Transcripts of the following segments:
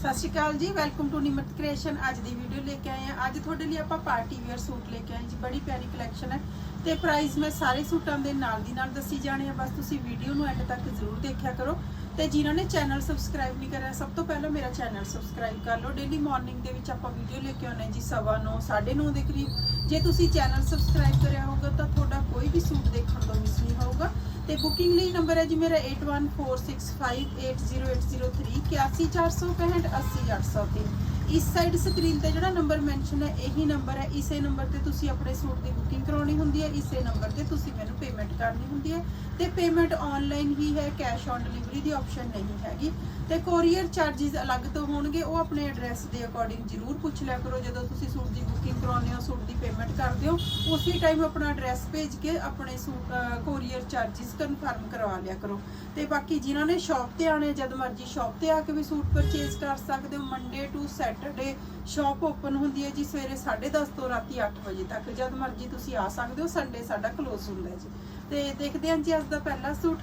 ਸਤਿ ਸ਼੍ਰੀ ਅਕਾਲ ਜੀ welcome to Nimrat creation ਅੱਜ ਦੀ ਵੀਡੀਓ ਲੈ ਕੇ ਆਏ ਹਾਂ। ਅੱਜ ਤੁਹਾਡੇ ਲਈ ਆਪਾਂ ਪਾਰਟੀ ਵੇਅਰ ਸੂਟ ਲੈ ਕੇ ਆਏ ਜੀ। ਬੜੀ ਪਿਆਰੀ ਕਲੈਕਸ਼ਨ ਹੈ। ਤੇ ਪ੍ਰਾਈਸ ਮੈਂ ਸਾਰੇ ਸੂਟਾਂ ਦੇ ਨਾਲ ਦੀ ਨਾਲ ਦੱਸੀ ਜਾਣੇ ਆ। ਬਸ ਤੁਸੀਂ ਵੀਡੀਓ ਨੂੰ ਐਂਡ ਤੱਕ ਜ਼ਰੂਰ ਦੇਖਿਆ ਕਰੋ। ਤੇ ਜਿਨ੍ਹਾਂ ਨੇ ਚੈਨਲ ਸਬਸਕ੍ਰਾਈਬ ਨਹੀਂ ਕਰਿਆ, ਸਭ ਤੋਂ ਪਹਿਲਾਂ ਮੇਰਾ ਚੈਨਲ ਸਬਸਕ੍ਰਾਈਬ ਕਰ ਲਓ। ਡੇਲੀ ਮਾਰਨਿੰਗ ਦੇ ਵਿੱਚ ਆਪਾਂ ਵੀਡੀਓ ਲੈ ਕੇ ਆਉਂਦੇ ਹਾਂ ਜੀ 9:30 9:30 ਦੇ ਕਰੀਬ। ਜੇ ਤੁਸੀਂ ਚੈਨਲ ਸਬਸਕ੍ਰਾਈਬ ਕਰਿਆ ਹੋਊਗਾ, ਤਾਂ ਤੁਹਾਡਾ ਕੋਈ ਵੀ ਸੂਟ ਦੇਖਣ ਤੋਂ ਮਿਸ ਨਹੀਂ ਹੋਊਗਾ। ਤੇ ਬੁਕਿੰਗ ਲਈ ਨੰਬਰ ਹੈ ਜੀ ਮੇਰਾ 8146580803 81465 80803 ਇਸ ਸਾਈਡ ਸਕਰੀਨ ਤੇ ਜਿਹੜਾ ਨੰਬਰ ਮੈਂਸ਼ਨ ਹੈ, ਇਹੀ ਨੰਬਰ ਹੈ। ਇਸੇ ਨੰਬਰ ਤੇ ਤੁਸੀਂ ਆਪਣੇ ਸੂਟ ਦੀ ਬੁਕਿੰਗ ਕਰਾਉਣੀ ਹੁੰਦੀ ਹੈ। ਇਸੇ ਨੰਬਰ ਤੇ ਤੁਸੀਂ ਮੈਨੂੰ ਪੇਮੈਂਟ ਕਰਨੀ ਹੁੰਦੀ ਹੈ। ਤੇ ਪੇਮੈਂਟ ਆਨਲਾਈਨ ਹੀ ਹੈ ਕੈਸ਼ ਔਨ ਡਿਲੀਵਰੀ ਦੀ ਆਪਸ਼ਨ ਨਹੀਂ ਹੈਗੀ। ਤੇ ਕੋਰੀਅਰ ਚਾਰजेस ਅਲੱਗ ਤੋਂ ਹੋਣਗੇ। ਉਹ ਆਪਣੇ ਐਡਰੈਸ ਦੇ ਅਕੋਰਡਿੰਗ ਜ਼ਰੂਰ ਪੁੱਛ ਲਿਆ ਕਰੋ। ਜਦੋਂ ਤੁਸੀਂ ਸੂਟ ਦੀ ਬੁਕਿੰਗ ਕਰਾਉਂਦੇ ਹੋ ਸੂਟ ਦੀ ਪੇਮੈਂਟ ਕਰਦੇ ਹੋ, ਉਸੇ ਟਾਈਮ ਆਪਣਾ ਐਡਰੈਸ ਭੇਜ ਕੇ ਆਪਣੇ ਸੂਟ ਕੋਰੀਅਰ ਚਾਰजेस ਕਨਫਰਮ ਕਰਵਾ ਲਿਆ ਕਰੋ। ਤੇ ਬਾਕੀ ਜਿਨ੍ਹਾਂ ਨੇ ਸ਼ਾਪ ਤੇ ਆਣੇ ਜਦ ਮਰਜ਼ੀ ਸ਼ਾਪ ਤੇ ਆ ਕੇ ਵੀ ਸੂਟ ਪਰਚੇਸ ਕਰ ਸਕਦੇ ਹੋ Monday to sat Saturday shop open ਹੁੰਦੀ ਹੈ ਜੀ, ਸਵੇਰੇ 10:30 ਤੋਂ ਰਾਤੀ 8 ਵਜੇ ਤੱਕ। ਜਦ ਮਰਜ਼ੀ ਤੁਸੀਂ ਆ ਸਕਦੇ ਹੋ ਸੰਡੇ ਸਾਡਾ ਕਲੋਜ਼ ਹੁੰਦਾ ਜੀ। ਤੇ ਦੇਖਦੇ ਹਾਂ ਜੀ ਅੱਜ ਦਾ ਪਹਿਲਾ ਸੂਟ।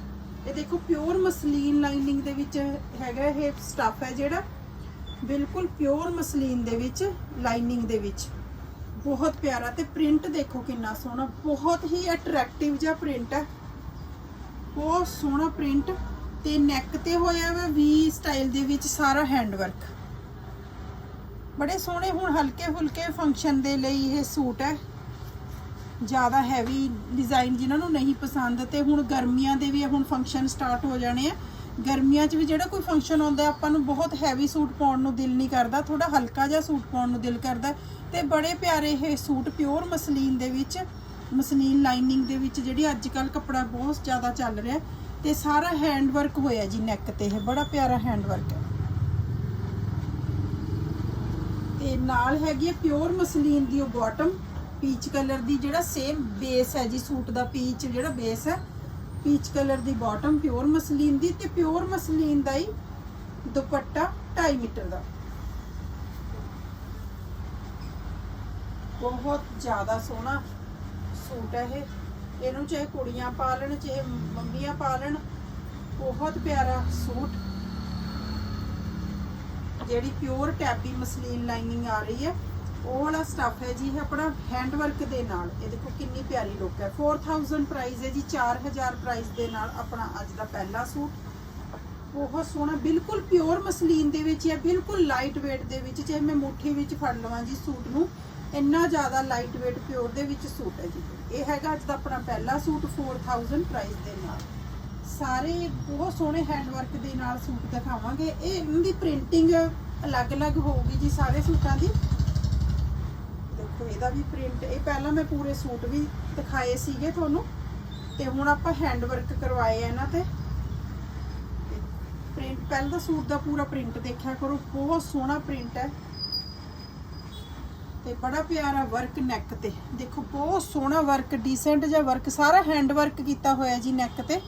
ਇਹ ਦੇਖੋ ਪਿਓਰ ਮਸਲੀਨ ਲਾਈਨਿੰਗ ਦੇ ਵਿੱਚ ਹੈਗਾ ਇਹ ਸਟੱਫ ਹੈ ਜਿਹੜਾ। ਬਿਲਕੁਲ ਪਿਓਰ ਮਸਲੀਨ ਦੇ ਵਿੱਚ ਲਾਈਨਿੰਗ ਦੇ ਵਿੱਚ। ਬਹੁਤ ਪਿਆਰਾ ਤੇ ਪ੍ਰਿੰਟ ਦੇਖੋ ਕਿੰਨਾ ਸੋਹਣਾ। ਬਹੁਤ ਹੀ ਅਟਰੈਕਟਿਵ ਜਿਹਾ ਪ੍ਰਿੰਟ ਹੈ। ਬਹੁਤ ਸੋਹਣਾ ਪ੍ਰਿੰਟ ਤੇ ਨੈਕ ਤੇ ਹੋਇਆ ਵਾ ਵੀ ਸਟਾਈਲ ਦੇ ਵਿੱਚ ਸਾਰਾ ਹੈਂਡ ਵਰਕ ਬੜੇ ਸੋਹਣੇ ਹੁਣ ਹਲਕੇ ਫੁਲਕੇ ਫੰਕਸ਼ਨ ਦੇ ਲਈ ਇਹ ਸੂਟ ਹੈ। ਜ਼ਿਆਦਾ ਹੈਵੀ ਡਿਜ਼ਾਈਨ ਜਿਨ੍ਹਾਂ ਨੂੰ ਨਹੀਂ ਪਸੰਦ ਤੇ ਹੁਣ ਗਰਮੀਆਂ ਦੇ ਵੀ ਹੁਣ ਫੰਕਸ਼ਨ ਸਟਾਰਟ ਹੋ ਜਾਣੇ ਆ। ਗਰਮੀਆਂ 'ਚ ਵੀ ਜਿਹੜਾ ਕੋਈ ਫੰਕਸ਼ਨ ਆਉਂਦਾ ਆਪਾਂ ਨੂੰ ਬਹੁਤ ਹੈਵੀ ਸੂਟ ਪਾਉਣ ਨੂੰ ਦਿਲ ਨਹੀਂ ਕਰਦਾ ਥੋੜਾ ਹਲਕਾ ਜਿਹਾ ਸੂਟ ਪਾਉਣ ਨੂੰ ਦਿਲ ਕਰਦਾ ਤੇ ਬੜੇ ਪਿਆਰੇ ਇਹ ਸੂਟ ਪਿਓਰ ਮਸਲੀਨ ਦੇ ਵਿੱਚ, ਮਸਲੀਨ ਲਾਈਨਿੰਗ ਦੇ ਵਿੱਚ ਜਿਹੜੀ ਅੱਜ ਕੱਲ ਕੱਪੜਾ ਬਹੁਤ ਜ਼ਿਆਦਾ ਚੱਲ ਰਿਹਾ ਤੇ ਸਾਰਾ ਹੈਂਡ ਵਰਕ ਹੋਇਆ ਜੀ ਨੈਕ ਤੇ, ਇਹ ਬੜਾ ਪਿਆਰਾ ਹੈਂਡ ਵਰਕ ਹੈ। ਤੇ ਨਾਲ ਹੈਗੀ ਹੈ ਪਿਓਰ ਮਸਲੀਨ ਦੀ ਉਹ ਬਾਟਮ ਪੀਚ ਕਲਰ ਦੀ ਜਿਹੜਾ ਸੇਮ ਬੇਸ ਹੈ ਜੀ, ਸੂਟ ਦਾ ਪੀਚ ਜਿਹੜਾ ਬੇਸ ਹੈ ਪੀਚ ਕਲਰ ਦੀ ਬਾਟਮ ਪਿਓਰ ਮਸਲੀਨ ਦੀ ਤੇ ਪਿਓਰ ਮਸਲੀਨ ਦਾ ਹੀ ਦੁਪੱਟਾ 2.5 ਮੀਟਰ ਦਾ। ਬਹੁਤ ਜ਼ਿਆਦਾ ਸੋਹਣਾ ਸੂਟ ਹੈ ਇਹ। ਇਹਨੂੰ ਚਾਹੇ ਕੁੜੀਆਂ ਪਾ ਲੈਣ ਚਾਹੇ ਮੰਮੀਆਂ ਪਾ ਲੈਣ ਬਹੁਤ ਪਿਆਰਾ ਸੂਟ। ਜਿਹੜੀ ਪਿਓਰ ਟੈਬੀ ਮਸਲੀਨ ਲਾਈਨਿੰਗ ਆ ਰਹੀ ਹੈ, ਉਹ ਵਾਲਾ ਸਟੱਫ ਹੈ ਜੀ, ਇਹ ਆਪਣਾ ਹੈਂਡ ਵਰਕ ਦੇ ਨਾਲ, ਇਹ ਦੇਖੋ ਕਿੰਨੀ ਪਿਆਰੀ ਲੁੱਕ ਹੈ। 4000 ਪ੍ਰਾਈਸ ਹੈ ਜੀ 4000 ਪ੍ਰਾਈਸ ਦੇ ਨਾਲ ਆਪਣਾ ਅੱਜ ਦਾ ਪਹਿਲਾ ਸੂਟ। ਬਹੁਤ ਸੋਹਣਾ, ਬਿਲਕੁਲ ਪਿਓਰ ਮਸਲੀਨ ਦੇ ਵਿੱਚ ਹੈ ਬਿਲਕੁਲ ਲਾਈਟ weight ਦੇ ਵਿੱਚ, ਚਾਹੇ ਮੈਂ ਮੁੱਠੀ ਵਿੱਚ ਫੜ ਲਵਾਂ ਜੀ ਸੂਟ ਨੂੰ, ਇੰਨਾ ਜ਼ਿਆਦਾ ਲਾਈਟ weight ਪਿਓਰ ਦੇ ਵਿੱਚ ਸੂਟ ਹੈ ਜੀ। ਇਹ ਹੈਗਾ ਅੱਜ ਦਾ ਆਪਣਾ ਪਹਿਲਾ ਸੂਟ 4000 ਪ੍ਰਾਈਸ ਦੇ ਨਾਲ। ਸਾਰੇ ਬਹੁਤ ਸੋਹਣੇ ਹੈਂਡਵਰਕ ਦੇ ਨਾਲ ਸੂਟ ਦਿਖਾਵਾਂਗੇ। ਇਹ ਇਹਨਾਂ ਦੀ ਪ੍ਰਿੰਟਿੰਗ ਅਲੱਗ-ਅਲੱਗ ਹੋਊਗੀ ਜੀ ਸਾਰੇ ਸੂਟਾਂ ਦੀ। ਦੇਖੋ, ਇਹਦਾ ਵੀ ਪ੍ਰਿੰਟ ਇਹ ਪਹਿਲਾਂ ਮੈਂ ਪੂਰੇ ਸੂਟ ਵੀ ਦਿਖਾਏ ਸੀਗੇ ਤੁਹਾਨੂੰ। ਤੇ ਹੁਣ ਆਪਾਂ ਹੈਂਡ ਕਰਵਾਏ ਆ ਇਹਨਾਂ ਤੇ। ਪ੍ਰਿੰਟ ਪਹਿਲਾਂ ਤਾਂ ਸੂਟ ਦਾ ਪੂਰਾ ਪ੍ਰਿੰਟ ਦੇਖਿਆ ਕਰੋ, ਬਹੁਤ ਸੋਹਣਾ ਪ੍ਰਿੰਟ ਹੈ। ਤੇ ਬੜਾ ਪਿਆਰਾ ਵਰਕ ਨੈਕ ਤੇ। ਦੇਖੋ, ਬਹੁਤ ਸੋਹਣਾ ਵਰਕ ਡੀਸੈਂਟ ਜਿਹਾ ਵਰਕ ਸਾਰਾ ਹੈਂਡ ਵਰਕ ਕੀਤਾ ਹੋਇਆ ਜੀ ਨੈਕ ਤੇ।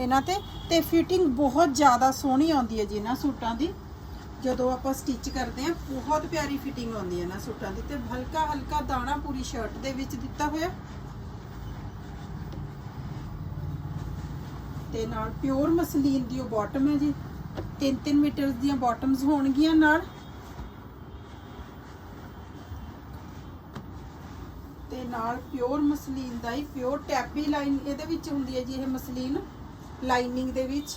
ਇਹਨਾਂ ਤੇ। ਤੇ ਫਿਟਿੰਗ ਬਹੁਤ ਜ਼ਿਆਦਾ ਸੋਹਣੀ ਆਉਂਦੀ ਹੈ ਜੀ ਇਹਨਾਂ ਸੂਟਾਂ ਦੀ। ਜਦੋਂ ਆਪਾਂ ਸਟਿਚ ਕਰਦੇ ਆ ਬਹੁਤ ਪਿਆਰੀ ਫਿਟਿੰਗ ਆਉਂਦੀ ਹੈ ਇਹਨਾਂ ਸੂਟਾਂ ਦੀ। ਤੇ ਹਲਕਾ ਹਲਕਾ ਦਾਣਾ ਪੂਰੀ ਸ਼ਰਟ ਦੇ ਵਿੱਚ ਦਿੱਤਾ ਹੋਇਆ। ਤੇ ਨਾਲ ਪਿਓਰ ਮਸਲੀਨ ਦੀ ਉਹ ਬਾਟਮ ਹੈ ਜੀ। 3-3 ਮੀਟਰ ਦੀਆਂ ਬਾਟਮਸ ਹੋਣਗੀਆਂ ਨਾਲ। ਤੇ ਨਾਲ ਪਿਓਰ ਮਸਲੀਨ ਦਾ ਹੀ ਪਿਓਰ ਟੈਪੀ ਲਾਈਨ ਇਹਦੇ ਵਿੱਚ ਹੁੰਦੀ ਹੈ ਜੀ ਇਹ ਮਸਲੀਨ। ਲਾਈਨਿੰਗ ਦੇ ਵਿੱਚ।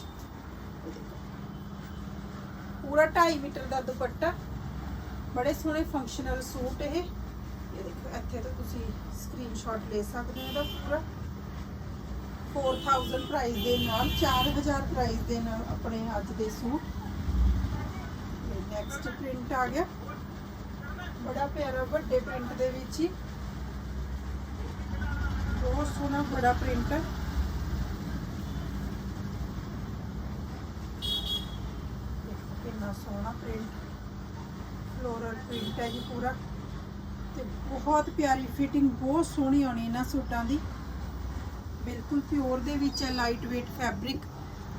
ਪੂਰਾ 2.5 ਮੀਟਰ ਦਾ ਦੁਪੱਟਾ। ਬੜੇ ਸੋਹਣੇ ਫੰਕਸ਼ਨਲ ਸੂਟ ਇਹ। ਇਹ ਦੇਖੋ, ਇੱਥੇ ਤੋਂ ਤੁਸੀਂ ਸਕਰੀਨਸ਼ਾਟ ਲੈ ਸਕਦੇ ਹੋ ਇਹਦਾ ਪੂਰਾ। 4000 ਪ੍ਰਾਈਸ ਦੇ ਨਾਲ 4000 ਪ੍ਰਾਈਸ ਦੇ ਨਾਲ ਆਪਣੇ ਅੱਜ ਦੇ ਸੂਟ। ਨੈਕਸਟ ਪ੍ਰਿੰਟ ਆ ਗਿਆ। ਬੜਾ ਪਿਆਰਾ ਵੱਡੇ ਪ੍ਰਿੰਟ ਦੇ ਵਿੱਚ ਹੀ। ਬਹੁਤ ਸੋਹਣਾ ਬੜਾ ਪ੍ਰਿੰਟ ਹੈ ਦੇਖੋ ਕਿੰਨਾ ਸੋਹਣਾ ਪ੍ਰਿੰਟ ਫਲੋਰਲ ਪ੍ਰਿੰਟ ਹੈ ਜੀ ਪੂਰਾ। ਤੇ ਬਹੁਤ ਪਿਆਰੀ ਫਿਟਿੰਗ ਬਹੁਤ ਸੋਹਣੀ ਆਉਣੀ ਇਹਨਾਂ ਸੂਟਾਂ ਦੀ। ਬਿਲਕੁਲ ਪਿਓਰ ਦੇ ਵਿੱਚ ਹੈ ਲਾਈਟ weight ਫੈਬਰਿਕ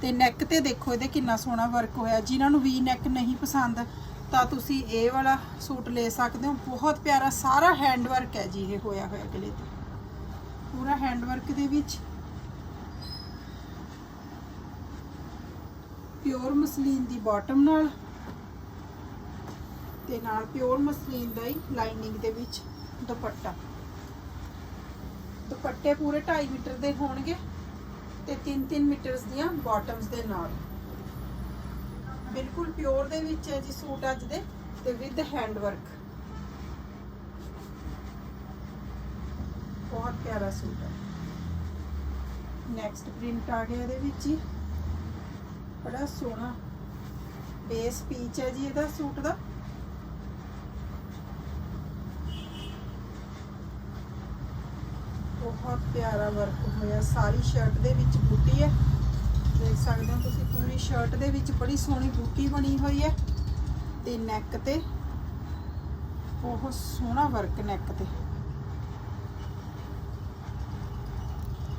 ਤੇ ਨੈਕ ਤੇ ਦੇਖੋ ਇਹਦੇ ਕਿੰਨਾ ਸੋਹਣਾ ਵਰਕ ਹੋਇਆ। ਜਿਨ੍ਹਾਂ ਨੂੰ ਵੀ ਨੈਕ ਨਹੀਂ ਪਸੰਦ, ਤਾਂ ਤੁਸੀਂ ਇਹ ਵਾਲਾ ਸੂਟ ਲੈ ਸਕਦੇ ਹੋ। ਬਹੁਤ ਪਿਆਰਾ ਸਾਰਾ ਹੈਂਡ ਵਰਕ ਹੈ ਜੀ ਇਹ ਹੋਇਆ ਹੋਇਆ ਗਲੇ ਤੇ। ਪੂਰਾ ਹੈਂਡ ਵਰਕ ਦੇ ਵਿੱਚ। ਪਿਓਰ ਮਸਲੀਨ ਦੀ ਬਾਟਮ ਨਾਲ ਤੇ ਨਾਲ ਪਿਓਰ ਮਸਲੀਨ ਦਾ ਹੀ ਲਾਈਨਿੰਗ ਦੇ ਵਿੱਚ ਦੁਪੱਟਾ। ਦੁਪੱਟੇ ਪੂਰੇ 2.5 ਮੀਟਰ ਦੇ ਹੋਣਗੇ ਤੇ 3-3 ਮੀਟਰਸ ਦੀਆਂ ਬਾਟਮਸ ਦੇ ਨਾਲ। ਬਿਲਕੁਲ ਪਿਓਰ ਦੇ ਵਿੱਚ ਹੈ ਜੀ ਸੂਟ ਅੱਜ ਦੇ ਤੇ ਵਿਦ ਹੈਂਡ ਵਰਕ ਬਹੁਤ ਪਿਆਰਾ ਸੂਟ ਹੈ। ਨੈਕਸਟ ਪ੍ਰਿੰਟ ਆ ਗਿਆ ਇਹਦੇ ਵਿੱਚ ਹੀ। ਬੜਾ ਸੋਹਣਾ। ਬੇਸ ਪੀਚ ਹੈ ਜੀ ਇਹਦਾ, ਸੂਟ ਦਾ। ਬਹੁਤ ਪਿਆਰਾ ਵਰਕ ਹੋਇਆ। ਸਾਰੀ ਸ਼ਰਟ ਦੇ ਵਿੱਚ ਬੂਟੀ ਹੈ। ਦੇਖ ਸਕਦੇ ਹੋ ਤੁਸੀਂ, ਪੂਰੀ ਸ਼ਰਟ ਦੇ ਵਿੱਚ ਬੜੀ ਸੋਹਣੀ ਬੂਟੀ ਬਣੀ ਹੋਈ ਹੈ। ਤੇ ਨੈਕ ਤੇ ਬਹੁਤ ਸੋਹਣਾ ਵਰਕ ਨੈਕ ਤੇ।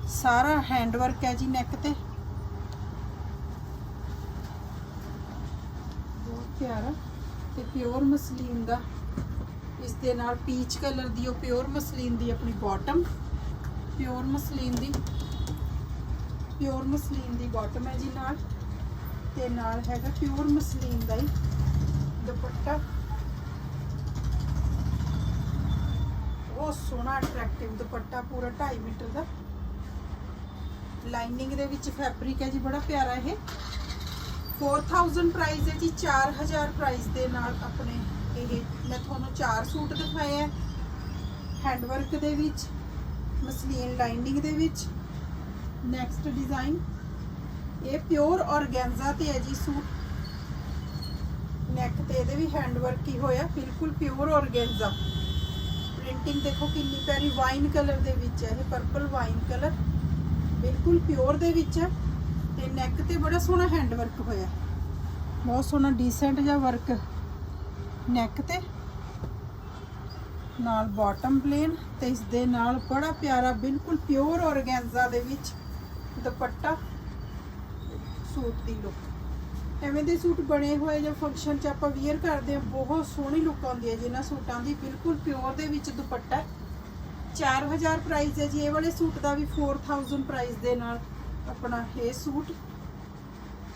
ਸਾਰਾ ਹੈਂਡ ਵਰਕ ਹੈ ਜੀ ਨੈਕ ਤੇ ਬਹੁਤ ਪਿਆਰਾ ਤੇ ਪਿਓਰ ਮਸਲੀਨ ਦਾ। ਇਸ ਦੇ ਨਾਲ ਪੀਚ ਕਲਰ ਦੀ ਉਹ ਪਿਓਰ ਮਸਲੀਨ ਦੀ ਆਪਣੀ ਬਾਟਮ ਪਿਓਰ ਮਸਲੀਨ ਦੀ ਪਿਓਰ ਮਸਲੀਨ ਦੀ ਬਾਟਮ ਹੈ ਜੀ ਨਾਲ। ਤੇ ਨਾਲ ਹੈਗਾ ਪਿਓਰ ਮਸਲੀਨ ਦਾ ਹੀ ਦੁਪੱਟਾ। ਬਹੁਤ ਸੋਹਣਾ ਅਟਰੈਕਟਿਵ ਦੁਪੱਟਾ, ਪੂਰਾ 2.5 ਮੀਟਰ ਦਾ। ਲਾਈਨਿੰਗ ਦੇ ਵਿੱਚ ਫੈਬਰਿਕ ਹੈ ਜੀ, ਬੜਾ ਪਿਆਰਾ ਇਹ। 4000 ਪ੍ਰਾਈਸ ਹੈ ਜੀ 4000 ਪ੍ਰਾਈਸ ਦੇ ਨਾਲ ਆਪਣੇ ਇਹ ਮੈਂ ਤੁਹਾਨੂੰ ਚਾਰ ਸੂਟ ਦਿਖਾਏ ਹੈ। ਹੈਂਡ ਵਰਕ ਦੇ ਵਿੱਚ, ਮਸਲੀਨ ਲਾਈਨਿੰਗ ਦੇ ਵਿੱਚ ਨੈਕਸਟ ਡਿਜ਼ਾਈਨ ਇਹ ਪਿਓਰ ਔਰਗੈਂਜ਼ਾ ਤੇ ਹੈ ਜੀ ਸੂਟ। ਨੈਕ ਤੇ ਇਹਦੇ ਵੀ ਹੈਂਡ ਵਰਕ ਹੀ ਹੋਇਆ, ਬਿਲਕੁਲ ਪਿਓਰ ਔਰਗੈਂਜ਼ਾ ਪ੍ਰਿੰਟਿੰਗ ਦੇਖੋ ਕਿੰਨੀ ਪਿਆਰੀ ਵਾਈਨ ਕਲਰ ਦੇ ਵਿੱਚ ਹੈ, ਇਹ ਪਰਪਲ ਵਾਈਨ ਕਲਰ ਬਿਲਕੁਲ ਪਿਓਰ ਦੇ ਵਿੱਚ ਹੈ। ਤੇ ਨੈਕ ਤੇ ਬੜਾ ਸੋਹਣਾ ਹੈਂਡ ਵਰਕ ਹੋਇਆ। ਬਹੁਤ ਸੋਹਣਾ ਡੀਸੈਂਟ ਜਿਹਾ ਵਰਕ ਨੈਕ ਤੇ ਨਾਲ ਬਾਟਮ ਪਲੇਨ ਤੇ ਇਸ ਦੇ ਨਾਲ ਬੜਾ ਪਿਆਰਾ, ਬਿਲਕੁਲ ਪਿਓਰ ਔਰਗੈਂਜ਼ਾ ਦੇ ਵਿੱਚ ਦੁਪੱਟਾ ਸੂਟ ਦੀ ਲੁੱਕ ਐਵੇਂ ਦੇ ਸੂਟ ਬਣੇ ਹੋਏ ਜਾਂ ਫੰਕਸ਼ਨ 'ਚ ਆਪਾਂ ਵੇਅਰ ਕਰਦੇ ਆ ਬਹੁਤ ਸੋਹਣੀ ਲੁੱਕ ਆਉਂਦੀ ਹੈ ਜਿਹਨਾਂ ਸੂਟਾਂ ਦੀ, ਬਿਲਕੁਲ ਪਿਓਰ ਦੇ ਵਿੱਚ ਦੁਪੱਟਾ। 4000 ਪ੍ਰਾਈਸ ਹੈ ਜੀ, ਇਹ ਵਾਲੇ ਸੂਟ ਦਾ ਵੀ 4000 ਪ੍ਰਾਈਸ ਦੇ ਨਾਲ। ਆਪਣਾ ਇਹ ਸੂਟ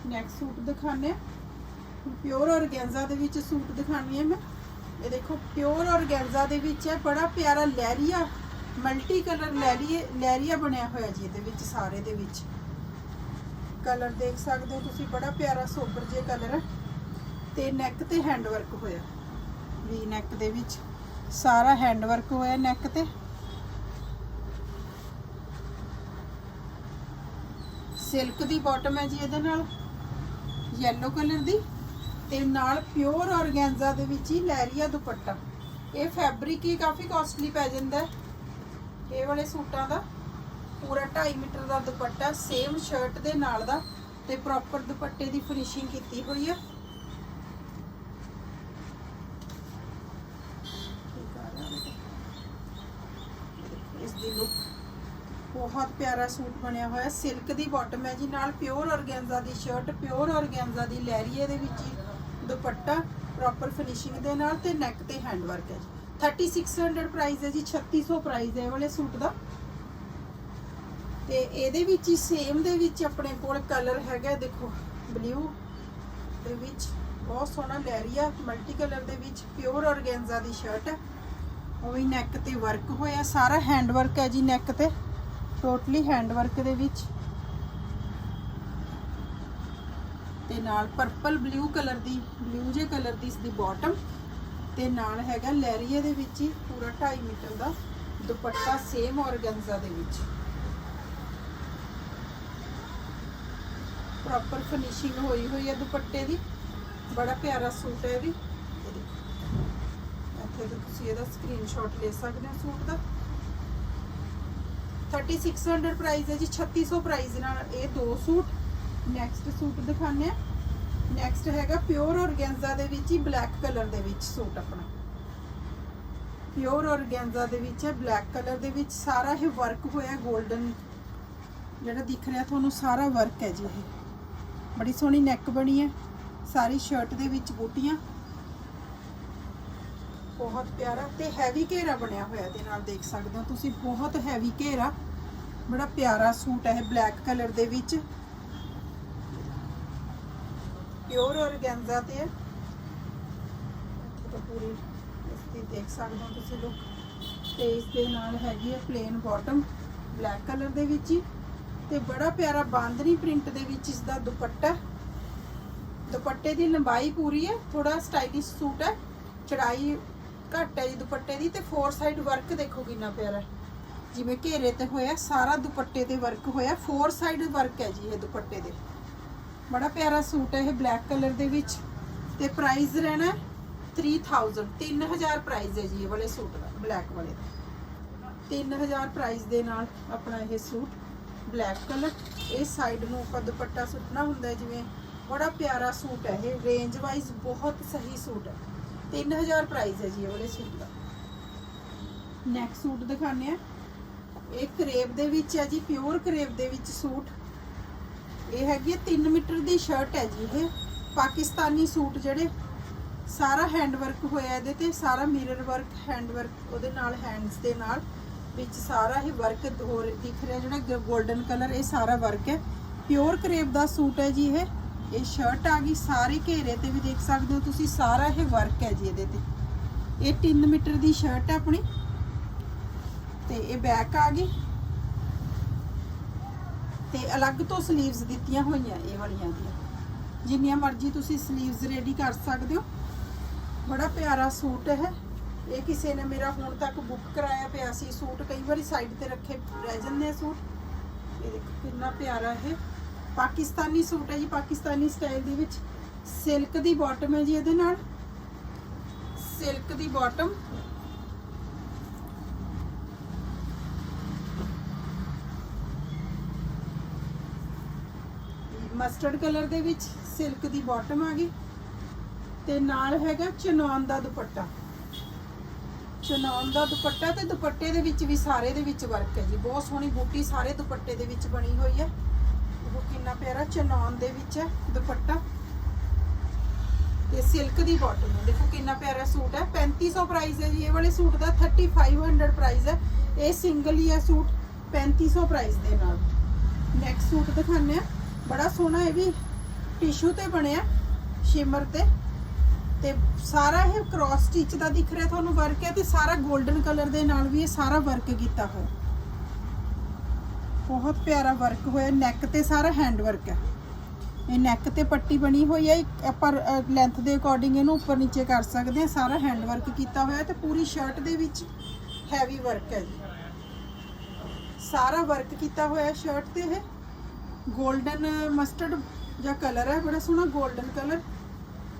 ਨੈਕ ਸੂਟ ਦਿਖਾਣੇ ਪਿਓਰ ਔਰਗੈਂਜ਼ਾ ਦੇ ਵਿੱਚ ਸੂਟ ਦਿਖਾਣੀ ਹੈ ਮੈਂ। ਇਹ ਦੇਖੋ ਪਿਓਰ ਔਰਗੈਂਜ਼ਾ ਦੇ ਵਿੱਚ ਹੈ, ਬੜਾ ਪਿਆਰਾ ਲੈਰੀਆ ਮਲਟੀ ਕਲਰ ਲੈਰੀਏ ਲੈਰੀਆ ਬਣਿਆ ਹੋਇਆ ਜੀ ਇਹਦੇ ਵਿੱਚ, ਸਾਰੇ ਦੇ ਵਿੱਚ। ਕਲਰ ਦੇਖ ਸਕਦੇ ਹੋ ਤੁਸੀਂ, ਬੜਾ ਪਿਆਰਾ ਸੋਬਰ ਜਿਹਾ ਕਲਰ ਹੈ। ਤੇ ਨੈਕ ਤੇ ਹੈਂਡ ਵਰਕ ਹੋਇਆ। ਵੀ ਨੈਕ ਦੇ ਵਿੱਚ ਸਾਰਾ ਹੈਂਡ ਵਰਕ ਹੋਇਆ ਨੈਕ ਤੇ। ਸਿਲਕ ਦੀ ਬਾਟਮ ਹੈ ਜੀ ਇਹਦੇ ਨਾਲ ਯੈਲੋ ਕਲਰ ਦੀ, ਤੇ ਨਾਲ ਪਿਓਰ ਔਰਗੈਂਜ਼ਾ ਦੇ ਵਿੱਚ ਹੀ ਲੈਰੀਆ ਦੁਪੱਟਾ। ਇਹ ਫੈਬਰਿਕ ਹੀ ਕਾਫੀ ਕਾਸਟਲੀ ਪੈ ਜਾਂਦਾ ਇਹ ਵਾਲੇ ਸੂਟਾਂ ਦਾ ਪੂਰਾ 2.5 ਮੀਟਰ ਦਾ ਦੁਪੱਟਾ ਸੇਮ ਸ਼ਰਟ ਦੇ ਨਾਲ ਦਾ, ਤੇ ਪ੍ਰੋਪਰ ਦੁਪੱਟੇ ਦੀ ਫਿਨਿਸ਼ਿੰਗ ਕੀਤੀ ਹੋਈ ਹੈ ਇਸ ਦੀ ਲੁੱਕ ਬਹੁਤ ਸੂਟ ਬਣਿਆ ਹੋਇਆ। ਸਿਲਕ ਦੀ ਬਾਟਮ ਹੈ ਜੀ, ਨਾਲ ਪਿਓਰ ਔਰਗੈਂਜ਼ਾ ਦੀ ਸ਼ਰਟ ਪਿਓਰ ਔਰਗੈਂਜ਼ਾ ਦੀ ਲੈਰੀਏ ਦੇ ਵਿੱਚ ਦੁਪੱਟਾ ਪ੍ਰੋਪਰ ਫਿਨਿਸ਼ਿੰਗ ਦੇ ਨਾਲ ਤੇ ਨੈਕ ਤੇ ਹੈਂਡ ਵਰਕ ਹੈ ਜੀ। 3600 ਪ੍ਰਾਈਸ ਹੈ ਜੀ 3600 ਪ੍ਰਾਈਸ ਹੈ ਇਹ ਵਾਲੇ ਸੂਟ ਦਾ। ਤੇ ਇਹਦੇ ਵਿੱਚ ਹੀ ਸੇਮ ਦੇ ਵਿੱਚ ਆਪਣੇ ਕੋਲ ਕਲਰ ਹੈਗਾ, ਦੇਖੋ ਬਲੂ ਦੇ ਵਿੱਚ ਬਹੁਤ ਸੋਹਣਾ ਲੈਰੀਆ ਮਲਟੀ ਕਲਰ ਦੇ ਵਿੱਚ ਪਿਓਰ ਔਰਗੈਂਜ਼ਾ ਦੀ ਸ਼ਰਟ ਹੈ। ਉਹ ਵੀ ਨੈਕ ਤੇ ਵਰਕ ਹੋਇਆ, ਸਾਰਾ ਹੈਂਡ ਵਰਕ ਹੈ ਜੀ ਨੈਕ ਤੇ। ਟੋਟਲੀ ਹੈਂਡ ਵਰਕ ਦੇ ਵਿੱਚ। ਤੇ ਨਾਲ ਪਰਪਲ ਬਲੂ ਕਲਰ ਦੀ ਬਲੂ ਜੇ ਕਲਰ ਦੀ ਇਸ ਦੀ ਬਾਟਮ ਤੇ ਨਾਲ ਹੈਗਾ ਲੈਰੀਏ ਦੇ ਵਿੱਚ ਹੀ ਪੂਰਾ 2.5 ਮੀਟਰ ਦਾ ਦੁਪੱਟਾ ਸੇਮ ਔਰਗੈਂਜ਼ਾ ਦੇ ਵਿੱਚ। ਪ੍ਰੋਪਰ ਫਿਨਿਸ਼ਿੰਗ ਹੋਈ ਹੋਈ ਹੈ ਦੁਪੱਟੇ ਦੀ। ਬੜਾ ਪਿਆਰਾ ਸੂਟ ਹੈ ਇਹ ਵੀ। ਇੱਥੇ ਤੁਸੀਂ ਇਹਦਾ ਸਕਰੀਨਸ਼ਾਟ ਲੈ ਸਕਦੇ ਹੋ ਸੂਟ ਦਾ। 3600 ਪ੍ਰਾਈਸ ਹੈ ਜੀ, 3600 ਪ੍ਰਾਈਸ ਨਾਲ ਇਹ ਦੋ ਸੂਟ। ਨੈਕਸਟ ਸੂਟ ਦਿਖਾਣੇ ਆ ਨੈਕਸਟ ਹੈਗਾ ਪਿਓਰ ਔਰਗੈਂਜ਼ਾ ਦੇ ਵਿੱਚ ਹੀ ਬਲੈਕ ਕਲਰ ਦੇ ਵਿੱਚ ਸੂਟ ਆਪਣਾ। ਪਿਓਰ ਔਰਗੈਂਜ਼ਾ ਦੇ ਵਿੱਚ ਹੈ ਬਲੈਕ ਕਲਰ ਦੇ ਵਿੱਚ ਸਾਰਾ ਇਹ ਵਰਕ ਹੋਇਆ 골ਡਨ ਜਿਹੜਾ ਦਿਖ ਰਿਹਾ ਤੁਹਾਨੂੰ ਸਾਰਾ ਵਰਕ ਹੈ ਜੀ ਇਹ। ਬੜੀ ਸੋਹਣੀ ਨੈਕ ਬਣੀ ਹੈ। ਸਾਰੀ ਸ਼ਰਟ ਦੇ ਵਿੱਚ ਬੂਟੀਆਂ। ਬਹੁਤ ਪਿਆਰਾ ਤੇ ਹੈਵੀ ਘੇਰਾ ਬਣਿਆ ਹੋਇਆ ਇਹਦੇ ਨਾਲ ਦੇਖ ਸਕਦੇ ਹੋ ਤੁਸੀਂ, ਬਹੁਤ ਹੈਵੀ ਘੇਰਾ। ਬੜਾ ਪਿਆਰਾ ਸੂਟ ਹੈ ਬਲੈਕ ਕਲਰ ਦੇ ਵਿੱਚ। ਪਿਓਰ ਔਰਗੈਂਜ਼ਾ ਤੇ ਹੈ। ਇੱਥੇ ਦੇਖੋ ਪੂਰੀ ਇਸ ਦੀ ਦੇਖ ਸਕਦੇ ਹੋ ਤੁਸੀਂ ਲੋਕ। ਤੇ ਇਸ ਦੇ ਨਾਲ ਹੈਗੀ ਹੈ ਪਲੇਨ ਬਾਟਮ ਬਲੈਕ ਕਲਰ ਦੇ ਵਿੱਚ ਹੀ। ਤੇ ਬੜਾ ਪਿਆਰਾ ਬਾਂਦਰੀ ਪ੍ਰਿੰਟ ਦੇ ਵਿੱਚ ਇਸ ਦਾ ਦੁਪੱਟਾ। ਦੁਪੱਟੇ ਦੀ ਲੰਬਾਈ ਪੂਰੀ ਹੈ ਥੋੜਾ ਸਟਾਈਲਿਸ਼ ਸੂਟ ਹੈ। ਚੜਾਈ ਘੱਟ ਹੈ ਜੀ ਦੁਪੱਟੇ ਦੀ ਤੇ ਫੋਰ ਸਾਈਡ ਵਰਕ ਦੇਖੋ ਕਿੰਨਾ ਪਿਆਰਾ ਜਿਵੇਂ ਘੇਰੇ ਤੇ ਹੋਇਆ, ਸਾਰਾ ਦੁਪੱਟੇ ਤੇ ਵਰਕ ਹੋਇਆ ਫੋਰ ਸਾਈਡ ਵਰਕ ਹੈ ਜੀ ਇਹ ਦੁਪੱਟੇ ਦੇ। ਬੜਾ ਪਿਆਰਾ ਸੂਟ ਹੈ ਇਹ ਬਲੈਕ ਕਲਰ ਦੇ ਵਿੱਚ ਤੇ ਪ੍ਰਾਈਸ ਰਹਿਣਾ ਹੈ 3000 3000 ਪ੍ਰਾਈਸ ਹੈ ਜੀ ਇਹ ਵਾਲੇ ਸੂਟ ਦਾ ਬਲੈਕ ਵਾਲੇ ਦਾ। 3000 ਪ੍ਰਾਈਸ ਦੇ ਨਾਲ ਆਪਣਾ ਇਹ ਸੂਟ ਬਲੈਕ ਕਲਰ ਇਹ ਸਾਈਡ ਨੂੰ ਆਪਾਂ ਦੁਪੱਟਾ ਸੁੱਟਣਾ ਹੁੰਦਾ ਜਿਵੇਂ ਬੜਾ ਪਿਆਰਾ ਸੂਟ ਹੈ ਇਹ ਰੇਂਜ ਵਾਈਜ਼ ਬਹੁਤ ਸਹੀ ਸੂਟ ਹੈ। 3000 ਪ੍ਰਾਈਸ ਹੈ ਜੀ ਇਹ ਵਾਲੇ ਸੂਟ ਦਾ। ਨੈਕਸਟ ਸੂਟ ਦਿਖਾਣੇ ਆ ਇਹ ਕਰੇਵ ਦੇ ਵਿੱਚ ਹੈ ਜੀ ਪਿਓਰ ਕਰੇਵ ਦੇ ਵਿੱਚ ਸੂਟ। ਇਹ ਹੈਗੀ 3 ਮੀਟਰ ਦੀ ਸ਼ਰਟ ਹੈ ਜੀ ਇਹ। ਪਾਕਿਸਤਾਨੀ ਸੂਟ ਜਿਹੜੇ ਸਾਰਾ ਹੈਂਡ ਵਰਕ ਹੋਇਆ ਇਹਦੇ ਤੇ ਸਾਰਾ ਮਿਰਰ ਵਰਕ ਹੈਂਡ ਵਰਕ ਉਹਦੇ ਨਾਲ ਹੈਂਡਸ ਦੇ ਨਾਲ। ਵਿੱਚ ਸਾਰਾ ਹੀ ਵਰਕ ਹੋ ਦਿਖ ਰਿਹਾ ਜਿਹੜਾ 골ਡਨ ਕਲਰ ਇਹ ਸਾਰਾ ਵਰਕ ਹੈ। ਪਿਓਰ ਕਰੇਪ ਦਾ ਸੂਟ ਹੈ ਜੀ ਇਹ। ਇਹ ਸ਼ਰਟ ਆ ਗਈ, ਸਾਰੇ ਘੇਰੇ ਤੇ ਵੀ ਦੇਖ ਸਕਦੇ ਹੋ ਤੁਸੀਂ, ਸਾਰਾ ਇਹ ਵਰਕ ਹੈ ਜੀ ਇਹਦੇ ਤੇ। ਇਹ 3 ਮੀਟਰ ਦੀ ਸ਼ਰਟ ਹੈ ਆਪਣੀ, ਤੇ ਇਹ ਬੈਕ ਆ ਗਈ। ਤੇ ਅਲੱਗ ਤੋਂ 슬ੀਵਸ ਦਿੱਤੀਆਂ ਹੋਈਆਂ, ਇਹ ਵਾਲੀਆਂ ਦੀਆਂ। ਜਿੰਨੀਆਂ ਮਰਜ਼ੀ ਤੁਸੀਂ 슬ੀਵਸ ਰੈਡੀ ਕਰ ਸਕਦੇ ਹੋ। ਬੜਾ ਪਿਆਰਾ ਸੂਟ ਹੈ। ਇਹ ਕਿਸੇ ਨੇ ਮੇਰਾ ਹੁਣ ਤੱਕ ਬੁੱਕ ਕਰਾਇਆ ਪਿਆ ਸੀ। ਸੂਟ ਕਈ ਵਾਰੀ ਸਾਈਡ ਤੇ ਰੱਖੇ ਰਹਿ ਜਾਂਦੇ ਸੂਟ। ਇਹ ਦੇਖੋ ਕਿੰਨਾ ਪਿਆਰਾ ਹੈ। ਪਾਕਿਸਤਾਨੀ ਸੂਟ ਹੈ ਜੀ, ਪਾਕਿਸਤਾਨੀ ਸਟਾਈਲ ਦੇ ਵਿੱਚ ਸਿਲਕ ਦੀ ਬਾਟਮ ਹੈ ਜੀ ਇਹਦੇ ਨਾਲ। ਸਿਲਕ ਦੀ ਬਾਟਮ ਮਸਟਰਡ ਕਲਰ ਦੇ ਵਿੱਚ ਸਿਲਕ ਦੀ ਬਾਟਮ ਆ ਗਈ। ਤੇ ਨਾਲ ਹੈਗਾ ਚਨੌਨ ਦਾ ਦੁਪੱਟਾ। ਚਨੌਨ ਦਾ ਦੁਪੱਟਾ ਤੇ ਦੁਪੱਟੇ ਦੇ ਵਿੱਚ ਵੀ ਸਾਰੇ ਦੇ ਵਿੱਚ ਵਰਕ ਹੈ ਜੀ। ਬਹੁਤ ਸੋਹਣੀ ਬੂਟੀ ਸਾਰੇ ਦੁਪੱਟੇ ਦੇ ਵਿੱਚ ਬਣੀ ਹੋਈ ਹੈ। ਕਿੰਨਾ ਪਿਆਰਾ ਚਨੌਨ ਦੇ ਵਿੱਚ ਹੈ ਦੁਪੱਟਾ ਤੇ ਸਿਲਕ ਦੀ ਬਾਟਮ ਹੈ। ਦੇਖੋ ਕਿੰਨਾ ਪਿਆਰਾ ਸੂਟ ਹੈ। 3500 ਪ੍ਰਾਈਸ ਹੈ ਜੀ। ਇਹ ਵਾਲੇ ਸੂਟ ਦਾ 3500 ਪ੍ਰਾਈਸ ਹੈ। ਇਹ ਸਿੰਗਲ ਹੀ ਹੈ ਸੂਟ। 3500 ਪ੍ਰਾਈਸ ਦੇ ਨਾਲ। ਨੈਕਸਟ ਸੂਟ ਦਿਖਾਉਂਦੇ ਆ ਬੜਾ ਸੋਹਣਾ ਇਹ ਵੀ ਟਿਸ਼ੂ ਤੇ ਬਣਿਆ ਸ਼ਿਮਰ ਤੇ। ਤੇ ਸਾਰਾ ਇਹ ਕ੍ਰਾਸ ਸਟਿਚ ਦਾ ਦਿਖ ਰਿਹਾ ਤੁਹਾਨੂੰ ਵਰਕ ਹੈ ਤੇ ਸਾਰਾ 골ਡਨ ਕਲਰ ਦੇ ਨਾਲ ਵੀ ਇਹ ਸਾਰਾ ਵਰਕ ਕੀਤਾ ਹੋਇਆ। ਬਹੁਤ ਪਿਆਰਾ ਵਰਕ ਹੋਇਆ ਨੈਕ ਤੇ ਸਾਰਾ ਹੈਂਡ ਵਰਕ ਹੈ। ਇਹ ਨੈਕ ਤੇ ਪੱਟੀ ਬਣੀ ਹੋਈ ਹੈ, ਇੱਕ ਆਪਾਂ ਲੈਂਥ ਦੇ ਅਕੋਰਡਿੰਗ ਇਹਨੂੰ ਉੱਪਰ ਨੀਚੇ ਕਰ ਸਕਦੇ ਹਾਂ, ਸਾਰਾ ਹੈਂਡ ਵਰਕ ਕੀਤਾ ਹੋਇਆ ਤੇ ਪੂਰੀ ਸ਼ਰਟ ਦੇ ਵਿੱਚ ਹੈਵੀ ਵਰਕ ਹੈ ਜੀ। ਸਾਰਾ ਵਰਕ ਕੀਤਾ ਹੋਇਆ ਸ਼ਰਟ ਤੇ ਇਹ। 골ਡਨ ਮਸਟਰਡ ਜਾਂ ਕਲਰ ਹੈ, ਬੜਾ ਸੋਹਣਾ 골ਡਨ ਕਲਰ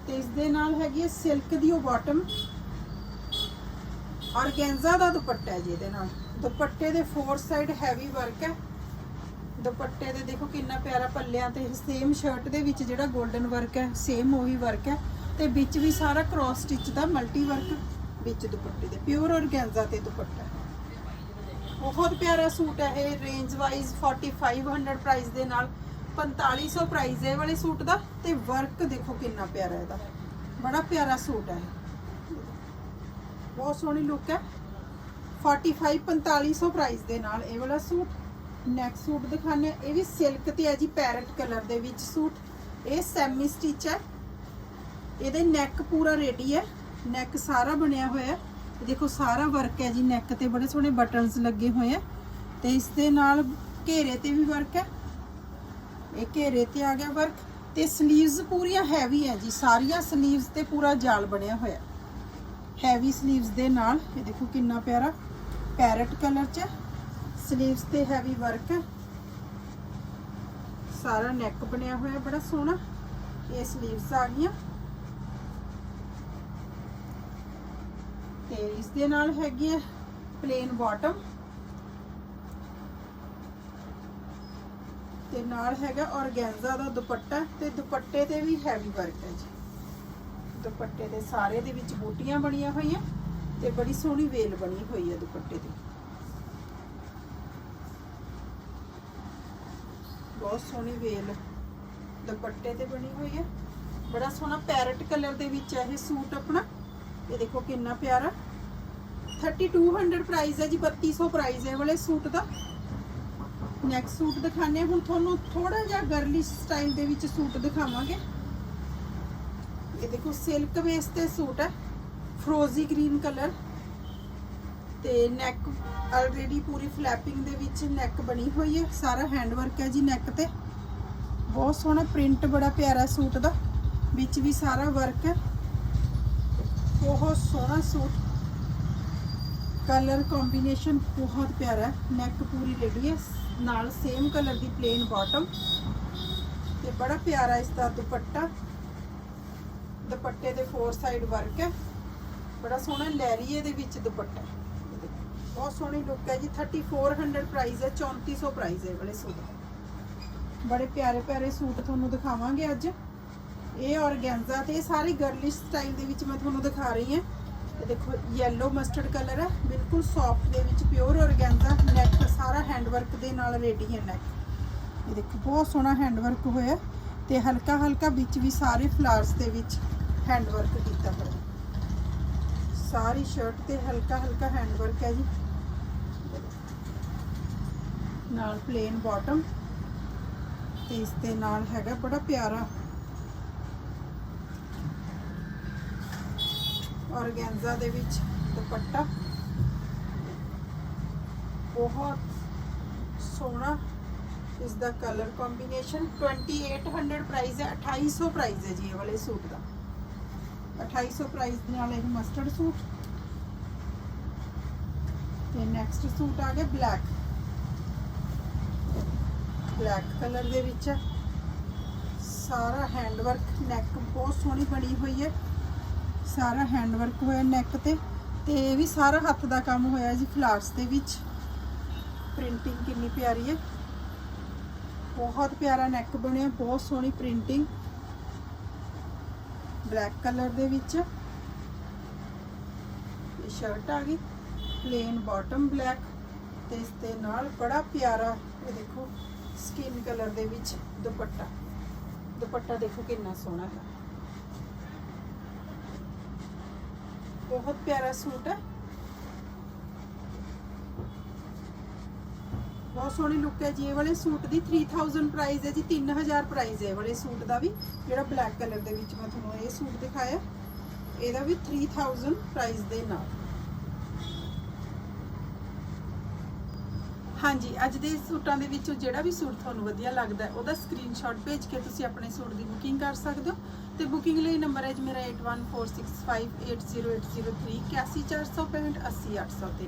ਤੇ ਇਸ ਦੇ ਨਾਲ ਹੈਗੀ ਹੈ ਸਿਲਕ ਦੀ ਉਹ ਬਾਟਮ ਔਰਗੈਂਜ਼ਾ ਦਾ ਦੁਪੱਟਾ ਹੈ ਜੀ ਇਹਦੇ ਨਾਲ। ਦੁਪੱਟੇ ਦੇ ਫੋਰ ਸਾਈਡ ਹੈਵੀ ਵਰਕ ਹੈ। ਦੁਪੱਟੇ ਦੇ ਦੇਖੋ ਕਿੰਨਾ ਪਿਆਰਾ ਪੱਲਿਆਂ ਤੇ ਸੇਮ ਸ਼ਰਟ ਦੇ ਵਿੱਚ ਜਿਹੜਾ 골ਡਨ ਵਰਕ ਹੈ ਸੇਮ ਉਹੀ ਵਰਕ ਹੈ ਤੇ ਵਿੱਚ ਵੀ ਸਾਰਾ ਕ੍ਰਾਸ ਸਟਿਚ ਦਾ ਮਲਟੀ ਵਰਕ ਵਿੱਚ ਦੁਪੱਟੇ ਦੇ ਪਿਓਰ ਔਰਗੈਂਜ਼ਾ ਤੇ ਦੁਪੱਟਾ ਬਹੁਤ ਪਿਆਰਾ ਸੂਟ ਹੈ ਇਹ ਰੇਂਜ ਵਾਈਜ਼ 4500 ਪ੍ਰਾਈਸ ਦੇ ਨਾਲ 4500 ਪ੍ਰਾਈਸ ਹੈ ਇਹ ਵਾਲੇ ਸੂਟ ਦਾ ਤੇ ਵਰਕ ਦੇਖੋ ਕਿੰਨਾ ਪਿਆਰਾ ਇਹਦਾ। ਬੜਾ ਪਿਆਰਾ ਸੂਟ ਹੈ ਇਹ। ਬਹੁਤ ਸੋਹਣੀ ਲੁੱਕ ਹੈ। 45 4500 ਪ੍ਰਾਈਸ ਦੇ ਨਾਲ ਇਹ ਵਾਲਾ ਸੂਟ। ਨੈਕ ਸੂਟ ਦਿਖਾਣੇ ਇਹ ਵੀ ਸਿਲਕ ਤੇ ਹੈ ਜੀ, ਪੈਰਟ ਕਲਰ ਦੇ ਵਿੱਚ ਸੂਟ। ਇਹ ਸੈਮੀ ਸਟਿਚ ਹੈ। ਇਹਦੇ ਨੈਕ ਪੂਰਾ ਰੈਡੀ ਹੈ। ਨੈਕ ਸਾਰਾ ਬਣਿਆ ਹੋਇਆ ਹੈ। ਦੇਖੋ, ਸਾਰਾ ਵਰਕ ਹੈ ਜੀ ਨੈਕ ਤੇ। ਬੜੇ ਸੋਹਣੇ ਬਟਨਸ ਲੱਗੇ ਹੋਏ ਆ ਤੇ ਇਸ ਦੇ ਨਾਲ ਘੇਰੇ ਤੇ ਵੀ ਵਰਕ ਹੈ। ਇਹ ਘੇਰੇ ਤੇ ਆ ਗਿਆ ਵਰਕ। ਤੇ ਸਲੀਵਸ ਪੂਰੀਆਂ ਹੈਵੀ ਹੈ ਜੀ। ਸਾਰੀਆਂ ਸਲੀਵਸ ਤੇ ਪੂਰਾ ਜਾਲ ਬਣਿਆ ਹੋਇਆ ਹੈਵੀ ਸਲੀਵਸ ਦੇ ਨਾਲ, ਇਹ ਦੇਖੋ ਕਿੰਨਾ ਪਿਆਰਾ ਪੈਰਟ ਕਲਰ 'ਚ ਸਲੀਵਸ ਤੇ ਹੈਵੀ ਵਰਕ ਹੈ ਸਾਰਾ ਨੈਕ ਬਣਿਆ ਹੋਇਆ, ਬੜਾ ਸੋਹਣਾ। ਇਹ 슬ੀਵਸ ਆ ਗਈਆਂ। ਤੇ ਇਸ ਦੇ ਨਾਲ ਹੈਗੀ ਹੈ ਪਲੇਨ ਬਾਟਮ ਤੇ ਨਾਲ ਹੈਗਾ ਔਰਗੈਂਜ਼ਾ ਦਾ ਦੁਪੱਟਾ, ਤੇ ਦੁਪੱਟੇ ਤੇ ਵੀ ਹੈਵੀ ਵਰਕ ਹੈ ਜੀ। ਦੁਪੱਟੇ ਦੇ ਸਾਰੇ ਦੇ ਵਿੱਚ ਬੂਟੀਆਂ ਬਣੀਆਂ ਹੋਈਆਂ, ਤੇ ਬੜੀ ਸੋਹਣੀ ਵੇਲ ਬਣੀ ਹੋਈ ਹੈ ਦੁਪੱਟੇ ਦੀ। ਬਹੁਤ ਸੋਹਣੀ ਵੇਲ ਦੁਪੱਟੇ ਤੇ ਬਣੀ ਹੋਈ ਹੈ। ਬੜਾ ਸੋਹਣਾ ਪੈਰਟ ਕਲਰ ਦੇ ਵਿੱਚ ਹੈ ਇਹ ਸੂਟ ਆਪਣਾ। ਇਹ ਦੇਖੋ ਕਿੰਨਾ ਪਿਆਰਾ। 3200 ਪ੍ਰਾਈਸ ਹੈ ਜੀ 3200 ਪ੍ਰਾਈਸ ਹੈ ਵਾਲੇ ਸੂਟ ਦਾ। ਨੈਕਸਟ ਸੂਟ ਦਿਖਾਣੇ ਹੁਣ ਤੁਹਾਨੂੰ ਥੋੜਾ ਜਿਹਾ ਗਰਲੀ ਸਟਾਈਲ ਦੇ ਵਿੱਚ ਸੂਟ ਦਿਖਾਵਾਂਗੇ। ਇਹ ਦੇਖੋ ਸਿਲਕ ਬੇਸ ਤੇ ਸੂਟ ਹੈ। ਫਰੋਜ਼ੀ ਗ੍ਰੀਨ ਕਲਰ ਤੇ ਨੈਕ ਆਲਰੇਡੀ ਪੂਰੀ ਫਲੈਪਿੰਗ ਦੇ ਵਿੱਚ ਨੈਕ ਬਣੀ ਹੋਈ ਹੈ। ਸਾਰਾ ਹੈਂਡ ਵਰਕ ਹੈ ਜੀ ਨੈਕ ਤੇ। ਬਹੁਤ ਸੋਹਣਾ ਪ੍ਰਿੰਟ ਬੜਾ ਪਿਆਰਾ ਸੂਟ ਦਾ। ਵਿੱਚ ਵੀ ਸਾਰਾ ਵਰਕ ਹੈ। ਬਹੁਤ ਸੋਹਣਾ ਸੂਟ। ਕਲਰ ਕੰਬੀਨੇਸ਼ਨ ਬਹੁਤ ਪਿਆਰਾ ਹੈ। ਨੈਕ ਪੂਰੀ ਰੈਡੀ ਹੈ। ਨਾਲ ਸੇਮ ਕਲਰ ਦੀ ਪਲੇਨ ਬਾਟਮ ਤੇ ਬੜਾ ਪਿਆਰਾ ਇਸ ਦਾ ਦੁਪੱਟਾ। ਦੁਪੱਟੇ ਦੇ ਫੋਰ ਸਾਈਡ ਵਰਕ ਹੈ। ਬੜਾ ਸੋਹਣਾ ਲੈਰੀਏ ਦੇ ਵਿੱਚ ਦੁਪੱਟਾ। ਬਹੁਤ ਸੋਹਣੀ ਲੁੱਕ ਹੈ ਜੀ 3400 ਪ੍ਰਾਈਸ ਹੈ 3400 ਪ੍ਰਾਈਸ ਹੈ ਇਹ ਵਾਲੇ ਸੂਟ। ਬੜੇ ਪਿਆਰੇ ਪਿਆਰੇ ਸੂਟ ਤੁਹਾਨੂੰ ਦਿਖਾਵਾਂਗੇ ਅੱਜ। ਇਹ ਔਰਗੈਂਜ਼ਾ ਤੇ ਇਹ ਸਾਰੇ ਗਰਲਿਸ਼ ਸਟਾਈਲ ਦੇ ਵਿੱਚ ਮੈਂ ਤੁਹਾਨੂੰ ਦਿਖਾ ਰਹੀ ਹਾਂ। ਇਹ ਦੇਖੋ, yellow ਮਸਟਰਡ ਕਲਰ ਹੈ, ਬਿਲਕੁਲ ਸੌਫਟ ਦੇ ਵਿੱਚ ਪਿਓਰ ਔਰਗੈਂਜ਼ਾ ਨੈਕ ਸਾਰਾ ਹੈਂਡਵਰਕ ਦੇ ਨਾਲ ਰੈਡੀ ਹੈ ਨੈਕ ਇਹ ਦੇਖੋ, ਬਹੁਤ ਸੋਹਣਾ ਹੈਂਡਵਰਕ ਹੋਇਆ ਤੇ ਹਲਕਾ ਹਲਕਾ ਵਿੱਚ ਵੀ ਸਾਰੇ ਫਲਾਰਸ ਦੇ ਵਿੱਚ ਹੈਂਡਵਰਕ ਕੀਤਾ ਹੋਇਆ ਸਾਰੀ ਸ਼ਰਟ ਤੇ ਹਲਕਾ ਹਲਕਾ ਹੈਂਡ ਵਰਕ ਹੈ ਜੀ। ਨਾਲ ਪਲੇਨ ਬਾਟਮ ਤੇ ਇਸ ਦੇ ਨਾਲ ਹੈਗਾ ਬੜਾ ਪਿਆਰਾ ਔਰਗੈਂਜ਼ਾ ਦੇ ਵਿੱਚ ਦੁਪੱਟਾ। ਬਹੁਤ ਸੋਹਣਾ ਇਸ ਦਾ ਕਲਰ ਕੰਬੀਨੇਸ਼ਨ 2800 ਪ੍ਰਾਈਸ ਹੈ 2800 ਪ੍ਰਾਈਸ ਹੈ ਜੀ ਇਹ ਵਾਲੇ ਸੂਟ ਦਾ। 2800 ਪ੍ਰਾਈਸ ਦੇ ਨਾਲ ਇਹ ਮਸਟਰਡ ਸੂਟ। ਤੇ ਨੈਕਸਟ ਸੂਟ ਆ ਗਿਆ ਬਲੈਕ ਬਲੈਕ ਕਲਰ ਦੇ ਵਿੱਚ ਸਾਰਾ ਹੈਂਡ ਵਰਕ ਨੈਕ ਬਹੁਤ ਸੋਹਣੀ ਬਣੀ ਹੋਈ ਹੈ। ਸਾਰਾ ਹੈਂਡ ਵਰਕ ਹੋਇਆ ਨੈਕ ਤੇ। ਤੇ ਇਹ ਵੀ ਸਾਰਾ ਹੱਥ ਦਾ ਕੰਮ ਹੋਇਆ ਜੀ ਫਲਾਰਸ ਦੇ ਵਿੱਚ। ਪ੍ਰਿੰਟਿੰਗ ਕਿੰਨੀ ਪਿਆਰੀ ਹੈ। ਬਹੁਤ ਪਿਆਰਾ ਨੈਕ ਬਣਿਆ, ਬਹੁਤ ਸੋਹਣੀ ਪ੍ਰਿੰਟਿੰਗ ਬਲੈਕ ਕਲਰ ਦੇ ਵਿੱਚ। ਇਹ ਸ਼ਰਟ ਆ ਗਈ ਪਲੇਨ ਬਾਟਮ ਬਲੈਕ ਤੇ ਇਸ ਦੇ ਨਾਲ ਬੜਾ ਪਿਆਰਾ, ਇਹ ਦੇਖੋ ਸਕਿਨ ਕਲਰ ਦੇ ਵਿੱਚ ਦੁਪੱਟਾ। ਦੁਪੱਟਾ ਦੇਖੋ ਕਿੰਨਾ ਸੋਹਣਾ ਹੈ। ਬਹੁਤ ਪਿਆਰਾ ਸੂਟ ਹੈ। ਬਹੁਤ ਸੋਹਣੀ ਲੁੱਕ ਹੈ ਜੀ। ਇਹ ਵਾਲੇ ਸੂਟ ਦੀ 3000 ਪ੍ਰਾਈਸ ਹੈ ਜੀ। 3000 ਪ੍ਰਾਈਸ ਹੈ ਇਹ ਵਾਲੇ ਸੂਟ ਦਾ ਵੀ, ਜਿਹੜਾ ਬਲੈਕ ਕਲਰ ਦੇ ਵਿੱਚ ਮੈਂ ਤੁਹਾਨੂੰ ਇਹ ਸੂਟ ਦਿਖਾਇਆ। ਇਹਦਾ ਵੀ 3000 ਪ੍ਰਾਈਸ ਦੇ ਨਾਲ। ਹਾਂਜੀ, ਅੱਜ ਦੇ ਸੂਟਾਂ ਦੇ ਵਿੱਚੋਂ ਜਿਹੜਾ ਵੀ ਸੂਟ ਤੁਹਾਨੂੰ ਵਧੀਆ ਲੱਗਦਾ ਉਹਦਾ ਸਕਰੀਨਸ਼ਾਟ ਭੇਜ ਕੇ ਤੁਸੀਂ ਆਪਣੇ ਸੂਟ ਦੀ ਬੁਕਿੰਗ ਕਰ ਸਕਦੇ ਹੋ। ਤੇ ਬੁਕਿੰਗ ਲਈ ਨੰਬਰ ਹੈ ਜੀ ਮੇਰਾ 8146580803 8146580803